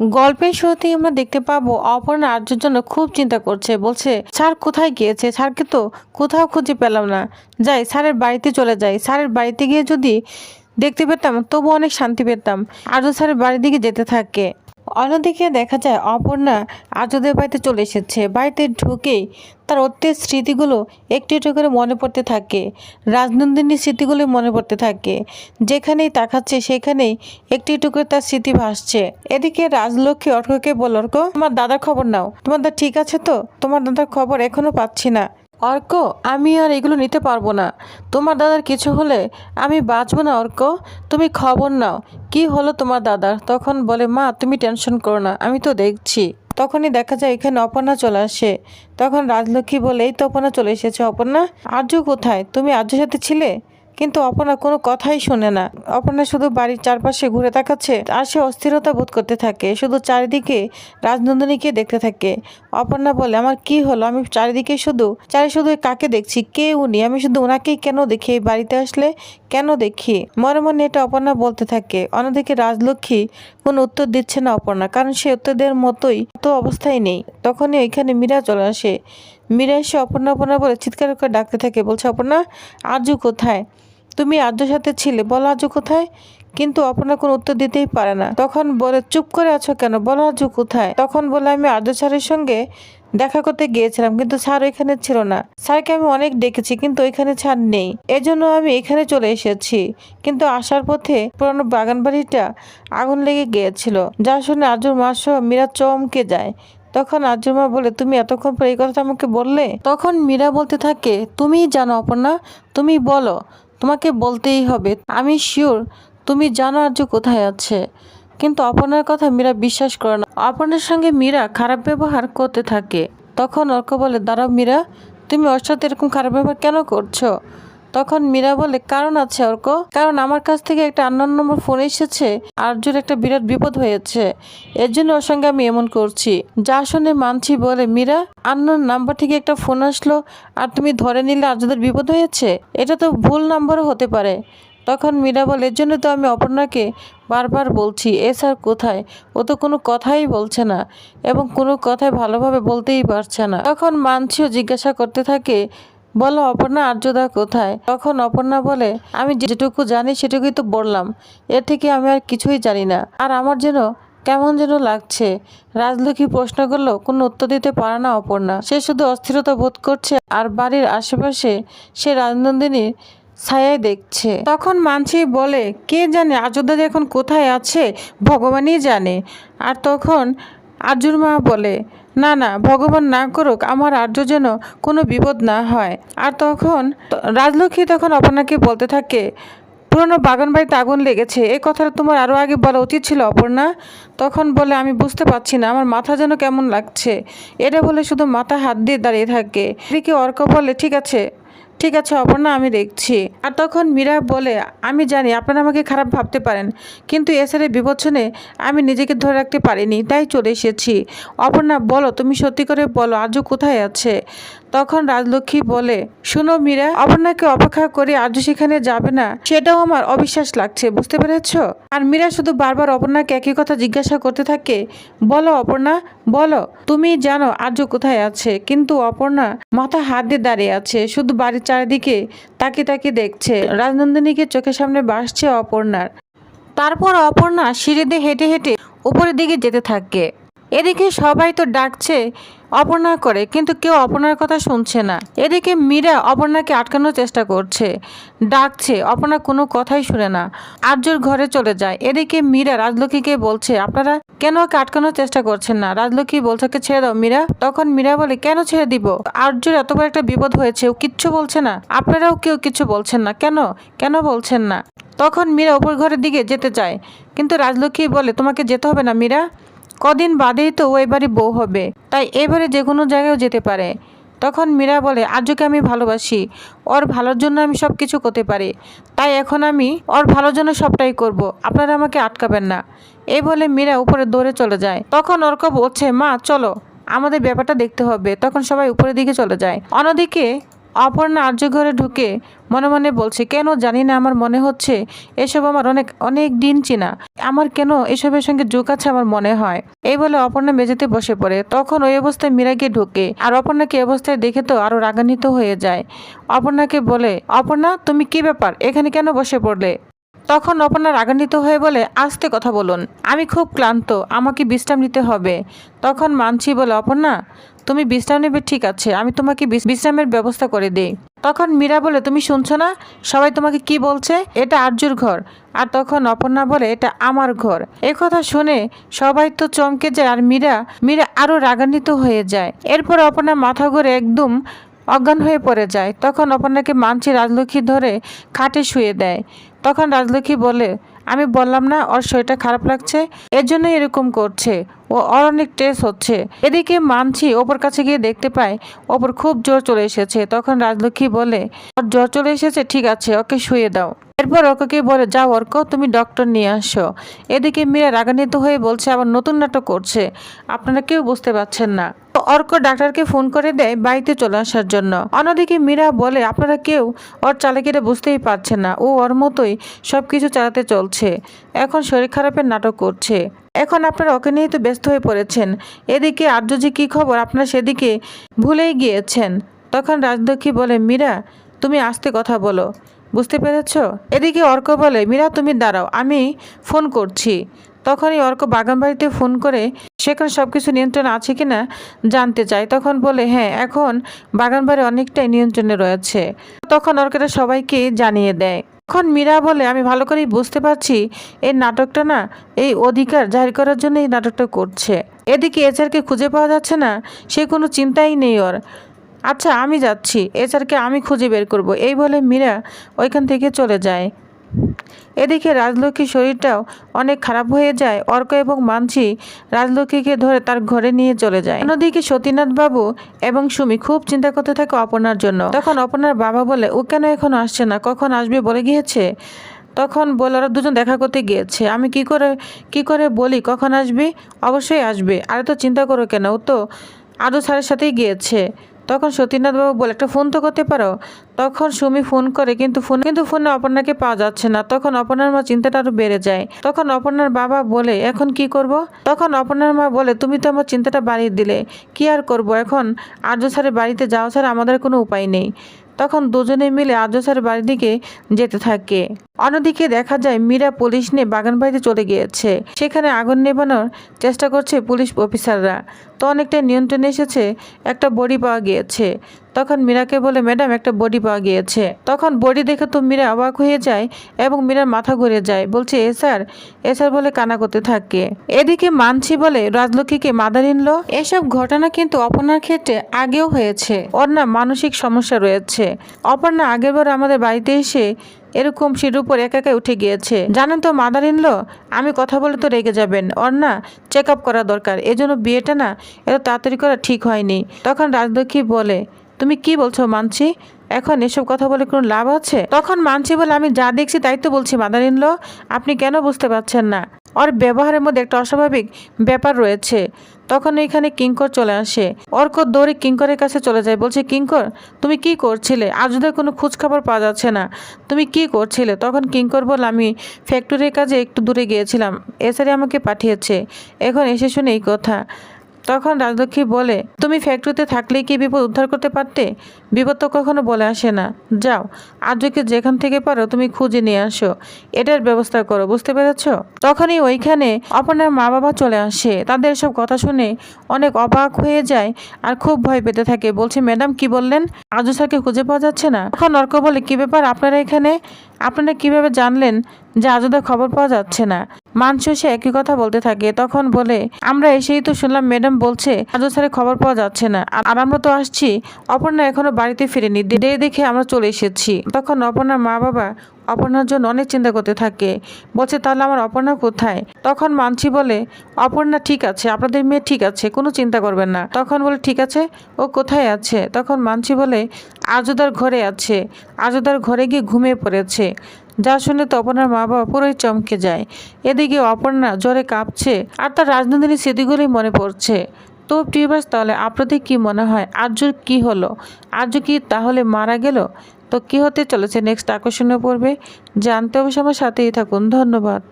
গল্পের শুরুতেই আমরা দেখতে পাবো অপর্ণা আর্যর জন্য খুব চিন্তা করছে। বলছে, স্যার কোথায় গিয়েছে? স্যারকে তো কোথাও খুঁজে পেলাম না। যাই, স্যারের বাড়িতে চলে যাই। স্যারের বাড়িতে গিয়ে যদি দেখতে পেতাম তবু অনেক শান্তি পেতাম। আর্য স্যারের বাড়ির দিকে যেতে থাকে। অন্যদিকে দেখা যায় অপর্ণা আর্যদের বাড়িতে চলে এসেছে। বাড়িতে ঢুকেই তার অতীতের স্মৃতিগুলো একটু একটু করে মনে পড়তে থাকে। রাজনন্দিনীর স্মৃতিগুলো মনে পড়তে থাকে। যেখানেই তাকাচ্ছে সেখানেই একটু একটু করে তার স্মৃতি ভাসছে। এদিকে রাজলক্ষ্মী অর্ককে বলল অর্ক, তোমার দাদার খবর নাও। তোমার দাদা ঠিক আছে তো? তোমার দাদার খবর এখনও পাচ্ছি না। অর্ক, আমি আর এগুলো নিতে পারব না। তোমার দাদার কিছু হলে আমি বাঁচবো না, অর্ক। তুমি খবর নাও, কি হলো তোমার দাদার? তখন বলে, মা, তুমি টেনশন করো না, আমি তো দেখছি। তখনই দেখা যায়, এখানে অপর্ণা চলে আসে। তখন রাজলক্ষ্মী বলে, এই তো অপর্ণা চলে এসেছে, অপর্ণা। আর্য কোথায়? তুমি আর্যের সাথে ছিলে? কিন্তু অপর্ণা কোনো কথাই শোনে না। অপর্ণা শুধু বাড়ির চারপাশে ঘুরে তাকাচ্ছে, আর সে অস্থিরতা বোধ করতে থাকে। শুধু চারিদিকে রাজনন্দিনীকে দেখতে থাকে। অপর্ণা বলে, আমার কি হলো? আমি চারিদিকে শুধু চারি শুধু কাকে দেখছি? কে উনি? আমি শুধু ওনাকেই কেন দেখি এই বাড়িতে আসলে? কেন দেখি? মনে মনে এটা অপর্ণা বলতে থাকে। অন্যদিকে রাজলক্ষ্মী কোনো উত্তর দিচ্ছে না অপর্ণা, কারণ সে উত্তরদের মতোই তো অবস্থায় নেই। তখনই ওইখানে মীরা চলে আসে। মীরা এসে অপর্ণা অপর্ণা বলে, চিৎকার করে ডাকতে থাকে। বলছে, অপর্ণা আজু কোথায়? তুমি আর্যর সাথে ছিলে, বলো আজু কোথায়? কিন্তু অপর্ণা কোনো উত্তর দিতেই পারে না। তখন বলে, চুপ করে আছো কেন? বলো আজু কোথায়? তখন বলে, আমি আর্য স্যারের সঙ্গে দেখা করতে গিয়েছিলাম, কিন্তু স্যার ওইখানে ছিল না। স্যারকে আমি অনেক ডেকেছি, কিন্তু ওইখানে স্যার নেই। এজন্য আমি এখানে চলে এসেছি। কিন্তু আসার পথে পুরনো বাগান বাড়িটা আগুন লেগে গিয়েছিল, যা শুনে আজুর মা সহ মীরা চমকে যায়। তখন আর্যর মা বলে, তুমি এতক্ষণ পরে এই কথাটা আমাকে বললে? তখন মীরা বলতে থাকে, তুমিই জানো অপর্ণা তুমি বলো। তোমাকে বলতেই হবে। আমি শিওর তুমি জানো আর্য কোথায় আছে। কিন্তু অপনার কথা মীরা বিশ্বাস করে না। অপনার সঙ্গে মীরা খারাপ ব্যবহার করতে থাকে। তখন অর্ক বলে, দাঁড়াও মীরা, তুমি ওর সাথে এরকম খারাপ ব্যবহার কেন করছ? তখন মীরা বলে, কারণ আছে অর্ক। কারণ আমার কাছ থেকে একটা আন্নান নম্বর ফোন এসেছে আর্যুর একটা বিরাট বিপদ হয়েছে। এর জন্য ওর সঙ্গে আমি এমন করছি। যা শুনে মানছি বলে, মীরা আন্নার নাম্বার থেকে একটা ফোন আসলো, আর তুমি ধরে নিলে আর্যদের বিপদ হয়েছে? এটা তো ভুল নাম্বারও হতে পারে। তখন মীরা বলে, এর জন্য তো আমি অপর্ণাকে বারবার বলছি, এ স্যার কোথায়? ও তো কোনো কথাই বলছে না, এবং কোনো কথাই ভালোভাবে বলতেই পারছে না। তখন মানছিও জিজ্ঞাসা করতে থাকে বলো, অপর্ণা, আর্যদা কোথায়? তখন অপর্ণা বলে, আমি যেটুকু জানি সেটুকুই তো বললাম। এর থেকে আমি আর কিছুই জানি না। আর আমার যেন কেমন যেন লাগছে। রাজলক্ষ্মী প্রশ্ন করল, কোনো উত্তর দিতে পারে না অপর্ণা। সে শুধু অস্থিরতা বোধ করছে আর বাড়ির আশেপাশে সে রাজনন্দিনীর ছায়াই দেখছে। তখন মানছি বলে, কে জানে, আর্যদা এখন কোথায় আছে, ভগবানই জানে। আর তখন আর্যুর মা বলে না না, ভগবান না করুক, আমার আর্য যেন কোনো বিপদ না হয়। আর তখন রাজলক্ষ্মী তখন অপর্ণাকে বলতে থাকে, পুরনো বাগান বাড়িতে আগুন লেগেছে, এ কথাটা তোমার আরও আগে বলা উচিত ছিল অপর্ণা? তখন বলে, আমি বুঝতে পারছি না, আমার মাথা যেন কেমন লাগছে। এটা বলে শুধু মাথা হাত দিয়ে দাঁড়িয়ে থাকে। এদিকে অর্ক বলে, ঠিক আছে ঠিক আছে, অপর্ণা, আমি দেখছি। আর তখন মীরা বলে, আমি জানি, আপনারা আমাকে খারাপ ভাবতে পারেন, কিন্তু এছাড়া বিবচ্ছনে আমি নিজেকে ধরে রাখতে পারিনি, তাই চলে এসেছি। অপর্ণা, বলো, তুমি সত্যি করে বলো, আজও কোথায় আছে? তখন রাজলক্ষ্মী বলে, শুনো মীরা, অপর্ণাকে অপেক্ষা করে আর্য সেখানে যাবে না, সেটাও আমার অবিশ্বাস লাগছে, বুঝতে পেরেছ? আর মীরা শুধু বারবার অপর্ণাকে একই কথা জিজ্ঞাসা করতে থাকে, বলো অপর্ণা, বলো, তুমি জানো আর্য কোথায় আছে, কিন্তু অপর্ণা মাথা হাত দিয়ে দাঁড়িয়ে আছে, শুধু বাড়ির চারিদিকে তাকে তাকে দেখছে, রাজনন্দিনীকে চোখের সামনে বাসছে অপর্ণার। তারপর অপর্ণা সিঁড়ি দিয়ে হেঁটে হেঁটে উপরের দিকে যেতে থাকে। এদিকে সবাই তো ডাকছে অপর্ণা করে, কিন্তু কেউ অপর্ণার কথা শুনছে না। এদিকে মীরা অপর্ণাকে আটকানোর চেষ্টা করছে, ডাকছে, অপর্ণা কোনো কথাই শুনে না। আর্যর ঘরে চলে যায়। এদিকে মীরা রাজলক্ষ্মীকে বলছে, আপনারা কেন ওকে আটকানোর চেষ্টা করছেন না? রাজলক্ষ্মী বলছে, ওকে ছেড়ে দাও মীরা। তখন মীরা বলে, কেন ছেড়ে দিব? আর্যর এত বড় একটা বিপদ হয়েছে, ও কিচ্ছু বলছে না। আপনারাও কেউ কিছু বলছেন না। কেন? কেন বলছেন না? তখন মীরা উপর ঘরের দিকে যেতে চায় কিন্তু রাজলক্ষ্মী বলে, তোমাকে যেতে হবে না মীরা। কদিন বাদেই তো ও এবারে বউ হবে। তাই এবারে যে কোনো জায়গায়ও যেতে পারে। তখন মীরা বলে, আর্যকে আমি ভালোবাসি। ওর ভালোর জন্য আমি সব কিছু করতে পারি। তাই এখন আমি ওর ভালোর জন্য সবটাই করব। আপনারা আমাকে আটকাবেন না। এই বলে মীরা উপরে দৌড়ে চলে যায়। তখন অর্ক বলছে, মা, চলো। আমাদের ব্যাপারটা দেখতে হবে। তখন সবাই উপরের দিকে চলে যায়। অন্যদিকে অপর্ণা আর্য ঘরে ঢুকে মনে মনে বলছে, কেন? জানি না, আমার মনে হচ্ছে এসব আমার অনেক অনেক দিন চিনা। আমার কেন এসবের সঙ্গে যোগ আছে আমার মনে হয়? এই বলে অপর্ণা মেঝেতে বসে পড়ে। তখন ওই অবস্থায় মীরা গিয়ে ঢুকে। আর অপর্ণাকে অবস্থায় দেখে তো আরও রাগান্বিত হয়ে যায়। অপর্ণাকে বলে, অপর্ণা, তুমি কি ব্যাপার? এখানে কেন বসে পড়লে? তখন অপর্ণা রাগান্বিত হয়ে বলে, আস্তে কথা বলুন। আমি খুব ক্লান্ত। আমাকে বিশ্রাম নিতে হবে। তখন মানছি বলে, অপর্ণা তুমি বিশ্রাম নেবে, ঠিক আছে। আমি তোমাকে বিশ্রামের ব্যবস্থা করে দিই। তখন মীরা বলে, তুমি শুনছো না? সবাই তোমাকে কি বলছে? এটা আর্যুর ঘর। আর তখন অপর্ণা বলে, এটা আমার ঘর। এ কথা শুনে সবাই তো চমকে যায় আর মীরা মীরা আরও রাগান্বিত হয়ে যায়। এরপর অপর্ণা মাথা ঘুরে একদম অজ্ঞান হয়ে পড়ে যায়। তখন অপর্ণাকে মানছি রাজলক্ষ্মী ধরে খাটে শুয়ে দেয়। তখন রাজলক্ষ্মী বলে, আমি বললাম না, ওর শরীরটা খারাপ লাগছে? এর জন্য এরকম করছে। ও অনেক টেস্ট হচ্ছে। এদিকে মানছি ওপর কাছে গিয়ে দেখতে পায় ওপর খুব জোর চলে এসেছে। তখন রাজলক্ষ্মী বলে, ওর জ্বর চলে এসেছে, ঠিক আছে, ওকে শুয়ে দাও। এরপর অর্ককে বলে, যাও অর্ক, তুমি ডক্টর নিয়ে আসো। এদিকে মীরা রাগান্বিত হয়ে বলছে, আবার নতুন নাটক করছে। আপনারা কেউ বুঝতে পারছেন না। অর্ক ডাক্তারকে ফোন করে দেয় বাড়িতে চলে আসার জন্য। অন্যদিকে মীরা বলে, আপনারা কেউ ওর চালাকিটা বুঝতেই পারছে না। ও ওর মতোই সব কিছু চালাতে চলছে। এখন শরীর খারাপের নাটক করছে। এখন আপনারা ওকে নিয়েই তো ব্যস্ত হয়ে পড়েছেন। এদিকে আর্য যে কী খবর, আপনারা সেদিকে ভুলেই গিয়েছেন। তখন রাজলক্ষ্মী বলে, মীরা, তুমি আসতে কথা বলো। বুঝতে পেরেছ? এদিকে অর্ক বলে, মীরা, তুমি দাঁড়াও, আমি ফোন করছি। তখনই অর্ক বাগান বাড়িতে ফোন করে, সেখানে সব কিছু নিয়ন্ত্রণ আছে কি না জানতে চায়। তখন বলে হ্যাঁ এখন বাগান বাড়ি অনেকটাই নিয়ন্ত্রণে রয়েছে। তখন অর্কটা সবাইকে জানিয়ে দেয়। তখন মীরা বলে আমি ভালো করেই বুঝতে পারছি, এই নাটকটা না এই অধিকার জাহির করার জন্য এই নাটকটা করছে। এদিকে এচারকে খুঁজে পাওয়া যাচ্ছে না, সে কোনো চিন্তাই নেই ওর। আচ্ছা আমি যাচ্ছি, এচারকে আমি খুঁজে বের করব। এই বলে মীরা ওইখান থেকে চলে যায়। এদিকে রাজলক্ষ্মীর শরীরটাও অনেক খারাপ হয়ে যায়। অর্ক এবং মানসি রাজলক্ষ্মীকে ধরে তার ঘরে নিয়ে চলে যায়। অন্যদিকে সতীনাথ বাবু এবং সুমি খুব চিন্তা করতে থাকে অপর্ণার জন্য। তখন অপর্ণার বাবা বলে, ও কেন এখন আসছে না? কখন আসবে বলে গিয়েছে? তখন বলে, ওরা দুজন দেখা করতে গিয়েছে। আমি কি করে কি করে বলি, কখন আসবি? অবশ্যই আসবে। আর তো চিন্তা করো কেন? ও তো আদু স্যারের সাথেই গিয়েছে। তখন সতীনাথবাবু বলে, একটা ফোন তো করতে পারো? তখন সুমি ফোন করে, কিন্তু ফোন, কিন্তু ফোনে অপর্ণাকে পাওয়া যাচ্ছে না। তখন অপর্ণার মা চিন্তাটা আরও বেড়ে যায়। তখন অপর্ণার বাবা বলে, এখন কি করব? তখন অপর্ণার মা বলে, তুমি তো আমার চিন্তাটা বাড়িয়ে দিলে। কি আর করব এখন? আর্য স্যারের বাড়িতে যাওয়া ছাড়া আমাদের কোনো উপায় নেই। তখন দুজনে মিলে আজসার বাড়ির দিকে যেতে থাকে। অন্যদিকে দেখা যায়, মীরা পুলিশ নিয়ে বাগান বাড়িতে চলে গিয়েছে। সেখানে আগুন নেবানোর চেষ্টা করছে পুলিশ অফিসাররা। তো অনেকটা নিয়ন্ত্রণে এসেছে একটা বডি পাওয়া গিয়েছে। তখন মীরাকে বলে, ম্যাডাম, একটা বডি পাওয়া গিয়েছে। তখন বডি দেখে তো মীরা অবাক হয়ে যায় এবং মীরার মাথা ঘুরে যায়। বলছে, এ স্যার এ স্যার বলে কানা করতে থাকে। এদিকে মানছি বলে, রাজলক্ষ্মীকে মাদার ইনলো এসব ঘটনা কিন্তু অপর্ণার ক্ষেত্রে আগেও হয়েছে। না মানসিক সমস্যা রয়েছে। অপর্ণা আগেরবার আমাদের বাড়িতে এসে এরকম সিঁড়ির উপর একা একা উঠে গিয়েছে। জানেন তো, মাদার ইনলো আমি কথা বলে তো রেগে যাবেন। ওর না চেক আপ করা দরকার। এজন্য বিয়েটা না এত তাড়াতাড়ি করা ঠিক হয়নি। তখন রাজলক্ষ্মী বলে তুমি কি বলছো, মানছি? এখন এসব কথা বলে কোনো লাভ আছে? তখন মানছি বলে আমি যা দেখছি তাই তো বলছি মাদার ইনলো আপনি কেন বুঝতে পারছেন না? ওর ব্যবহারের মধ্যে একটা অস্বাভাবিক ব্যাপার রয়েছে। তখন এখানে কিঙ্কর চলে আসে। অর্ক দৌড়ে কিঙ্করের কাছে চলে যায়। বলছে, কিঙ্কর, তুমি কি করছিলে? আজ ওদের কোনো খোঁজখবর পাওয়া যাচ্ছে না। তুমি কি করছিলে? তখন কিঙ্কর বল, আমি ফ্যাক্টরির কাজে একটু দূরে গিয়েছিলাম। এসারে আমাকে পাঠিয়েছে। এখন এসে শুনে এই কথা। তখন রাজলক্ষ্মী বলে, তুমি ফ্যাক্টরিতে থাকলেই কি বিপদ উদ্ধার করতে পারতে? বিপদ তো কখনো বলে আসে না। যাও আর্যকে যেখান থেকে পারো তুমি খুঁজে নিয়ে আসো। এটার ব্যবস্থা করো, বুঝতে পেরেছ? তখনই ওইখানে অপর্ণার মা বাবা চলে আসে। তাদের সব কথা শুনে অনেক অবাক হয়ে যায় আর খুব ভয় পেতে থাকে। বলছে, ম্যাডাম, কি বললেন? আর্য স্যারকে খুঁজে পাওয়া যাচ্ছে না? তখন অর্ক বলে, কি ব্যাপার? আপনারা এখানে? আপনারা কীভাবে জানলেন যে আজদের খবর পাওয়া যাচ্ছে না? মানসু সে একই কথা বলতে থাকে, তখন বলে, আমরা এসেই তো শুনলাম ম্যাডাম বলছে আজও স্যারের খবর পাওয়া যাচ্ছে না। আর আমরা তো আসছি, অপর্ণা এখনও বাড়িতে ফিরেনি দেখে আমরা চলে এসেছি। তখন অপর্ণার মা বাবা অপর্ণার জন্য অনেক চিন্তা করতে থাকে। বলছে, তাহলে আমার অপর্ণা কোথায়? তখন মানছি বলে, অপর্ণা ঠিক আছে, আপনাদের মেয়ে ঠিক আছে, কোনো চিন্তা করবেন না। তখন বলে, ঠিক আছে, ও কোথায় আছে? তখন মানছি বলে, আজদার ঘরে আছে, আজদার ঘরে গিয়ে ঘুমিয়ে পড়েছে। যা শুনে তো অপর্ণার মা বাবা পুরোই চমকে যায়। এদিকে অপর্ণা জ্বরে কাঁপছে আর তার রাজনন্দিনী স্মৃতিগুলোই মনে পড়ছে। তো প্রিয়বাস তাহলে আপনাদের কি মনে হয়? আর্যর কি হলো? আর্য কি তাহলে মারা গেল? তো কি হতে চলেছে নেক্সট আকর্ষণীয় পড়বে জানতে অবশ্য আমার সাথেই থাকুন। ধন্যবাদ।